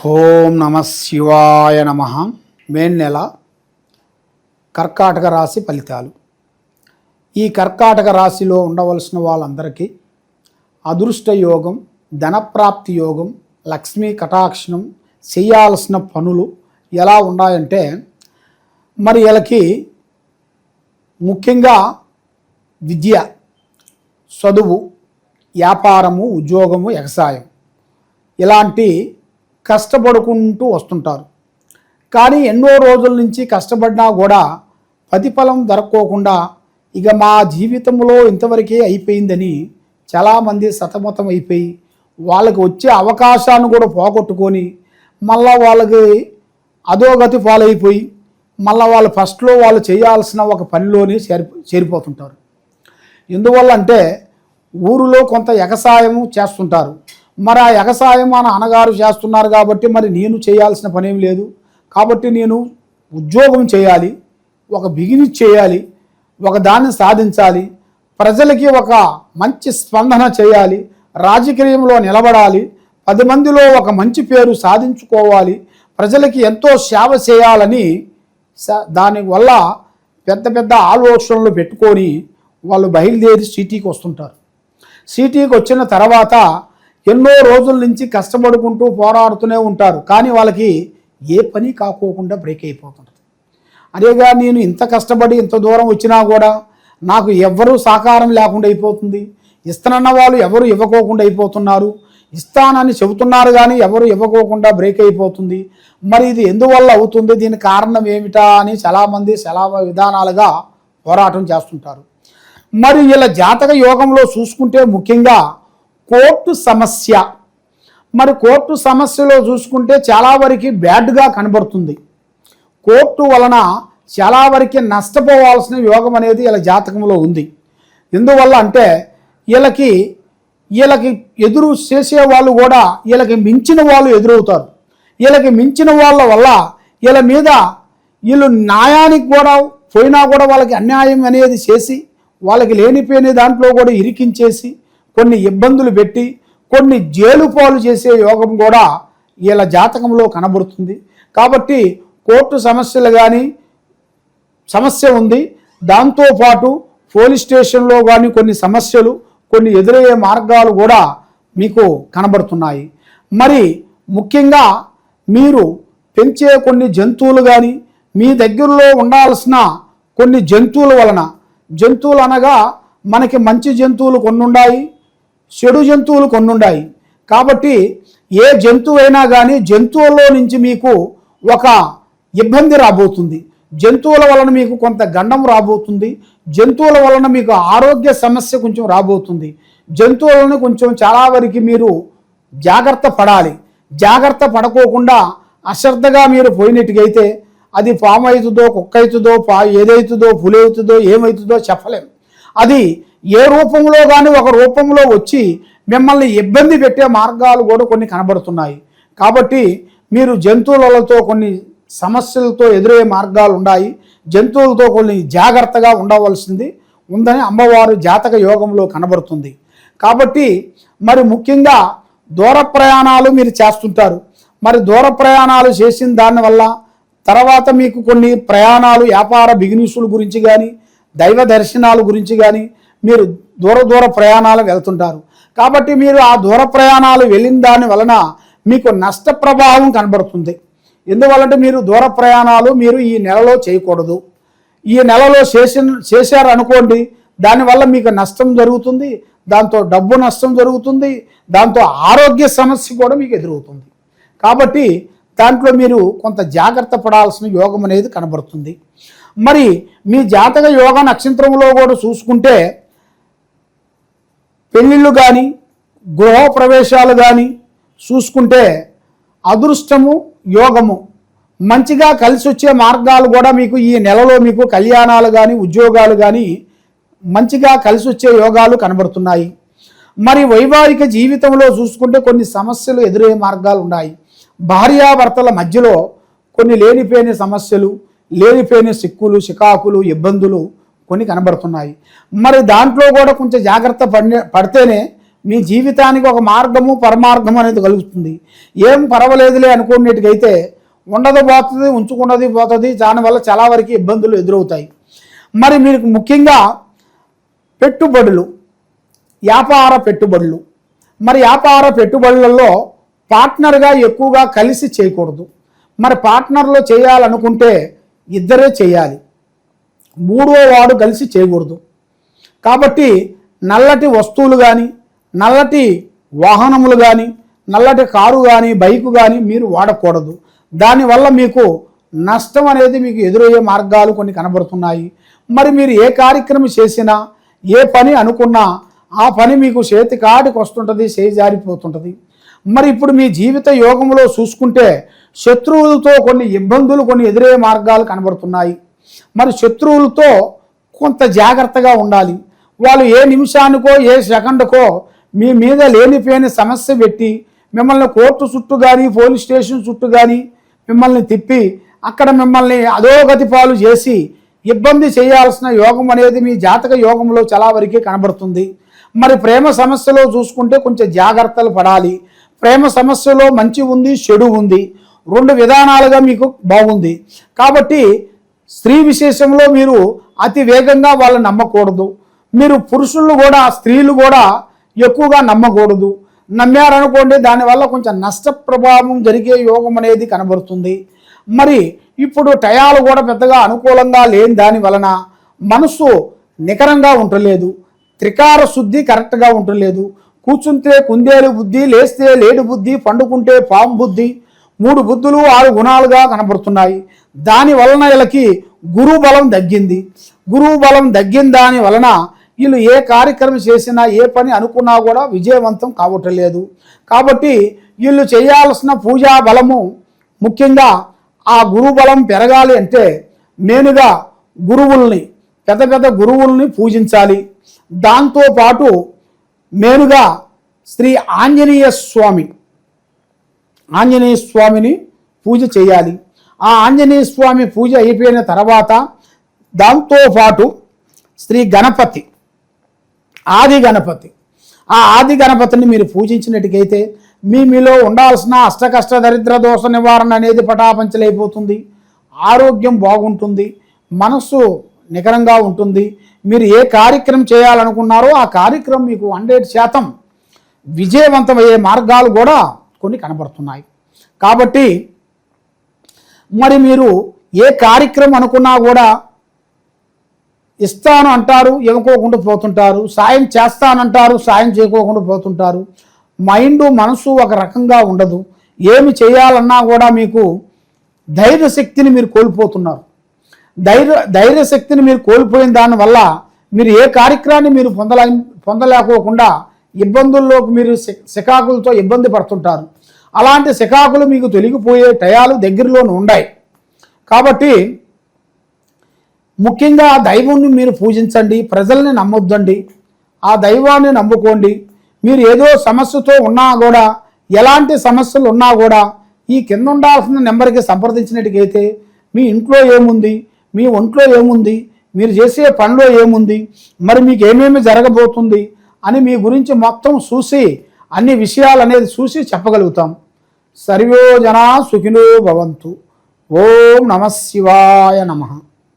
ఓం నమ శివాయ నమ. మే నెల కర్కాటక రాశి ఫలితాలు. ఈ కర్కాటక రాశిలో ఉండవలసిన వాళ్ళందరికీ అదృష్ట యోగం ధనప్రాప్తి యోగం లక్ష్మీ కటాక్షణం చేయాల్సిన పనులు ఎలా ఉన్నాయంటే మరి వీళ్ళకి ముఖ్యంగా విద్య చదువు వ్యాపారము ఉద్యోగము వ్యవసాయం ఇలాంటి కష్టపడుకుంటూ వస్తుంటారు. కానీ ఎన్నో రోజుల నుంచి కష్టపడినా కూడా ప్రతిఫలం దొరక్కోకుండా ఇక మా జీవితంలో ఇంతవరకే అయిపోయిందని చాలామంది సతమతం అయిపోయి వాళ్ళకి వచ్చే అవకాశాన్ని కూడా పోగొట్టుకొని మళ్ళా వాళ్ళకి అధోగతి పాలైపోయి మళ్ళీ వాళ్ళు ఫస్ట్లో వాళ్ళు చేయాల్సిన ఒక పనిలోనే చేరి చేరిపోతుంటారు. ఎందువల్ల అంటే ఊరిలో కొంత ఎగసాయము చేస్తుంటారు. మరి ఆ ఎగసాయం మన అన్నగారు చేస్తున్నారు కాబట్టి మరి నేను చేయాల్సిన పనేం లేదు. కాబట్టి నేను ఉద్యోగం చేయాలి ఒక బిగినిస్ చేయాలి ఒక దాన్ని సాధించాలి ప్రజలకి ఒక మంచి స్పందన చేయాలి రాజకీయంలో నిలబడాలి పది మందిలో ఒక మంచి పేరు సాధించుకోవాలి ప్రజలకి ఎంతో సేవ చేయాలని దానివల్ల పెద్ద పెద్ద ఆలోచనలు పెట్టుకొని వాళ్ళు బయలుదేరి సిటీకి వస్తుంటారు. సిటీకి వచ్చిన తర్వాత ఎన్నో రోజుల నుంచి కష్టపడుకుంటూ పోరాడుతూనే ఉంటారు. కానీ వాళ్ళకి ఏ పని కాకోకుండా బ్రేక్ అయిపోతుంటుంది అదేగా నేను ఇంత కష్టపడి ఇంత దూరం వచ్చినా కూడా నాకు ఎవ్వరూ సహకారం లేకుండా అయిపోతుంది. ఇస్తానన్న వాళ్ళు ఎవరు ఇవ్వకోకుండా అయిపోతున్నారు. ఇస్తానని చెబుతున్నారు కానీ ఎవరు ఇవ్వకోకుండా బ్రేక్ అయిపోతుంది. మరి ఇది ఎందువల్ల అవుతుంది? దీని కారణం ఏమిటా అని చాలామంది చాలా విధానాలుగా పోరాటం చేస్తుంటారు. మరి ఇలా జాతక యోగంలో చూసుకుంటే ముఖ్యంగా కోర్టు సమస్య. మరి కోర్టు సమస్యలో చూసుకుంటే చాలా వరకు బ్యాడ్గా కనబడుతుంది. కోర్టు వలన చాలా వరకు నష్టపోవాల్సిన యోగం అనేది ఇలా జాతకంలో ఉంది. ఎందువల్ల అంటే వీళ్ళకి వీళ్ళకి ఎదురు చేసే వాళ్ళు కూడా వీళ్ళకి మించిన వాళ్ళు ఎదురవుతారు. వీళ్ళకి మించిన వాళ్ళ వల్ల వీళ్ళ మీద వీళ్ళు న్యాయానికి కూడా పోయినా కూడా వాళ్ళకి అన్యాయం అనేది చేసి వాళ్ళకి లేనిపోయిన దాంట్లో కూడా ఇరికించేసి కొన్ని ఇబ్బందులు పెట్టి కొన్ని జైలు పాలు చేసే యోగం కూడా వీళ్ళ జాతకంలో కనబడుతుంది. కాబట్టి కోర్టు సమస్యలు కానీ సమస్య ఉంది. దాంతోపాటు పోలీస్ స్టేషన్లో కానీ కొన్ని సమస్యలు కొన్ని ఎదురయ్యే మార్గాలు కూడా మీకు కనబడుతున్నాయి. మరి ముఖ్యంగా మీరు పెంచే కొన్ని జంతువులు కానీ మీ దగ్గరలో ఉండాల్సిన కొన్ని జంతువుల వలన జంతువులు అనగా మనకి మంచి జంతువులు కొన్ని ఉన్నాయి చెడు జంతువులు కొన్ని కాబట్టి ఏ జంతువు అయినా కానీ జంతువుల్లో నుంచి మీకు ఒక ఇబ్బంది రాబోతుంది. జంతువుల వలన మీకు కొంత గండం రాబోతుంది. జంతువుల వలన మీకు ఆరోగ్య సమస్య కొంచెం రాబోతుంది. జంతువులను కొంచెం చాలా వరకు మీరు జాగ్రత్త పడాలి. జాగ్రత్త పడకోకుండా అశ్రద్ధగా మీరు పోయినట్టుగైతే అది పాము అవుతుందో కుక్క అవుతుందో పా ఏదైతుందో పులి అవుతుందో ఏమవుతుందో చెప్పలేము అది ఏ రూపంలో కానీ ఒక రూపంలో వచ్చి మిమ్మల్ని ఇబ్బంది పెట్టే మార్గాలు కూడా కొన్ని కనబడుతున్నాయి. కాబట్టి మీరు జంతువులతో కొన్ని సమస్యలతో ఎదురయ్యే మార్గాలు ఉన్నాయి. జంతువులతో కొన్ని జాగ్రత్తగా ఉండవలసింది ఉందని అమ్మవారు జాతక యోగంలో కనబడుతుంది. కాబట్టి మరి ముఖ్యంగా దూర ప్రయాణాలు మీరు చేస్తుంటారు. మరి దూర ప్రయాణాలు చేసిన దానివల్ల తర్వాత మీకు కొన్ని ప్రయాణాలు వ్యాపార బిజినెస్ల గురించి కానీ దైవ దర్శనాల గురించి కానీ మీరు దూర దూర ప్రయాణాలు వెళ్తుంటారు. కాబట్టి మీరు ఆ దూర ప్రయాణాలు వెళ్ళిన దాని వలన మీకు నష్ట ప్రభావం కనబడుతుంది. ఎందువల్లంటే మీరు దూర ప్రయాణాలు మీరు ఈ నెలలో చేయకూడదు. ఈ నెలలో చేసిన చేశారనుకోండి దానివల్ల మీకు నష్టం జరుగుతుంది దాంతో డబ్బు నష్టం జరుగుతుంది దాంతో ఆరోగ్య సమస్య కూడా మీకు ఎదురవుతుంది. కాబట్టి దాంట్లో మీరు కొంత జాగ్రత్త పడాల్సిన యోగం అనేది కనబడుతుంది. మరి మీ జాతక యోగ నక్షత్రంలో కూడా చూసుకుంటే పెళ్ళిళ్ళు కానీ గృహ ప్రవేశాలు కానీ చూసుకుంటే అదృష్టము యోగము మంచిగా కలిసి వచ్చే మార్గాలు కూడా మీకు ఈ నెలలో మీకు కళ్యాణాలు కానీ ఉద్యోగాలు కానీ మంచిగా కలిసి వచ్చే యోగాలు కనబడుతున్నాయి. మరి వైవాహిక జీవితంలో చూసుకుంటే కొన్ని సమస్యలు ఎదురయ్యే మార్గాలు ఉన్నాయి. భార్యాభర్తల మధ్యలో కొన్ని లేనిపోయిన సమస్యలు లేనిపోయిన సిక్కులు చికాకులు ఇబ్బందులు కొన్ని కనబడుతున్నాయి. మరి దాంట్లో కూడా కొంచెం జాగ్రత్త పడితేనే మీ జీవితానికి ఒక మార్గము పరమార్థం అనేది కలుగుతుంది. ఏం పర్వాలేదులే అనుకునేటికైతే ఉండదు పోతుంది ఉంచుకున్నది పోతుంది దానివల్ల చాలా వరకు ఇబ్బందులు ఎదురవుతాయి. మరి మీకు ముఖ్యంగా పెట్టుబడులు వ్యాపార పెట్టుబడులు. మరి వ్యాపార పెట్టుబడులలో పార్ట్నర్గా ఎక్కువగా కలిసి చేయకూడదు. మరి పార్ట్నర్లో చేయాలనుకుంటే ఇద్దరే చేయాలి. మూడో వాడు కలిసి చేయకూడదు. కాబట్టి నల్లటి వస్తువులు కానీ నల్లటి వాహనములు కానీ నల్లటి కారు కానీ బైకు కానీ మీరు వాడకూడదు. దానివల్ల మీకు నష్టం అనేది మీకు ఎదురయ్యే మార్గాలు కొన్ని కనబడుతున్నాయి. మరి మీరు ఏ కార్యక్రమం చేసినా ఏ పని అనుకున్నా ఆ పని మీకు చేతికాడికి వస్తుంటుంది చేయి జారిపోతుంటుంది. మరి ఇప్పుడు మీ జీవిత యోగంలో చూసుకుంటే శత్రువులతో కొన్ని ఇబ్బందులు కొన్ని ఎదురే మార్గాలు కనబడుతున్నాయి. మరి శత్రువులతో కొంత జాగ్రత్తగా ఉండాలి. వాళ్ళు ఏ నిమిషానికో ఏ సెకండ్కో మీ మీద లేనిపోయిన సమస్య పెట్టి మిమ్మల్ని కోర్టు చుట్టూ కానీ పోలీస్ స్టేషన్ చుట్టూ కానీ మిమ్మల్ని తిప్పి అక్కడ మిమ్మల్ని అధోగతి పాలు చేసి ఇబ్బంది చేయాల్సిన యోగం అనేది మీ జాతక యోగంలో చాలా వరకే కనబడుతుంది. మరి ప్రేమ సమస్యలో చూసుకుంటే కొంచెం జాగ్రత్తలు పడాలి. ప్రేమ సమస్యలో మంచి ఉంది చెడు ఉంది. రెండు విధానాలుగా మీకు బాగుంది. కాబట్టి స్త్రీ విశేషంలో మీరు అతి వేగంగా వాళ్ళని నమ్మకూడదు. మీరు పురుషులు కూడా స్త్రీలు కూడా ఎక్కువగా నమ్మకూడదు. నమ్మారనుకోండి దానివల్ల కొంచెం నష్ట ప్రభావం జరిగే యోగం అనేది కనబడుతుంది. మరి ఇప్పుడు టయాలు కూడా పెద్దగా అనుకూలంగా లేని దాని వలన మనసు నికరంగా ఉండలేదు. త్రికార శుద్ధి కరెక్ట్గా ఉండలేదు. కూర్చుంటే కుందేలు బుద్ధి లేస్తే లేడు బుద్ధి పండుకుంటే పాము బుద్ధి మూడు బుద్ధులు ఆరు గుణాలుగా కనబడుతున్నాయి. దాని వలన వీళ్ళకి గురు బలం తగ్గింది. గురువు బలం తగ్గిన దాని వలన వీళ్ళు ఏ కార్యక్రమం చేసినా ఏ పని అనుకున్నా కూడా విజయవంతం కావటలేదు. కాబట్టి వీళ్ళు చేయాల్సిన పూజా బలము ముఖ్యంగా ఆ గురు బలం పెరగాలి అంటే మెయిన్గా గురువుల్ని పెద్ద పెద్ద గురువుల్ని పూజించాలి. దాంతోపాటు మెయిన్గా శ్రీ ఆంజనేయ స్వామి ఆంజనేయ స్వామిని పూజ చేయాలి. ఆ ఆంజనేయ స్వామి పూజ అయిపోయిన తర్వాత దాంతోపాటు శ్రీ గణపతి ఆది గణపతి. ఆ ఆది గణపతిని మీరు పూజించినట్టుకైతే మీ మీలో ఉండాల్సిన అష్టకష్ట దరిద్ర దోష నివారణ అనేది పటాపంచలైపోతుంది. ఆరోగ్యం బాగుంటుంది. మనస్సు నికరంగా ఉంటుంది. మీరు ఏ కార్యక్రమం చేయాలనుకున్నారో ఆ కార్యక్రమం మీకు హండ్రెడ్ శాతం విజయవంతమయ్యే మార్గాలు కూడా కొన్ని కనబడుతున్నాయి. కాబట్టి మరి మీరు ఏ కార్యక్రమం అనుకున్నా కూడా ఇస్తాను అంటారు ఇవ్వకోకుండా పోతుంటారు సాయం చేస్తానంటారు సాయం చేయకోకుండా పోతుంటారు. మైండ్ మనసు ఒక రకంగా ఉండదు. ఏమి చేయాలన్నా కూడా మీకు ధైర్య శక్తిని మీరు కోల్పోతున్నారు. ధైర్య ధైర్య శక్తిని మీరు కోల్పోయిన దానివల్ల మీరు ఏ కార్యక్రమాన్ని మీరు పొందలే పొందలేకోకుండా ఇబ్బందుల్లోకి మీరు శి- శికాకులతో ఇబ్బంది పడుతుంటారు. అలాంటి శికాకులు మీకు తొలగిపోయే టయాలు దగ్గరలోనే ఉన్నాయి కాబట్టి ముఖ్యంగా ఆ దైవాన్ని మీరు పూజించండి ప్రజల్ని నమ్మొద్దండి. ఆ దైవాన్ని నమ్ముకోండి. మీరు ఏదో సమస్యతో ఉన్నా కూడా ఎలాంటి సమస్యలు ఉన్నా కూడా ఈ కింద ఉండాల్సిన నెంబర్కి సంప్రదించినట్టుకైతే మీ ఇంట్లో ఏముంది మీ ఒంట్లో ఏముంది మీరు చేసే పనిలో ఏముంది మరి మీకు ఏమేమి జరగబోతుంది అని మీ గురించి మొత్తం చూసి అన్ని విషయాలు అనేది చూసి చెప్పగలుగుతాం. సర్వో జనా సుఖినో భవంతు. ఓం నమ శివాయ నమః.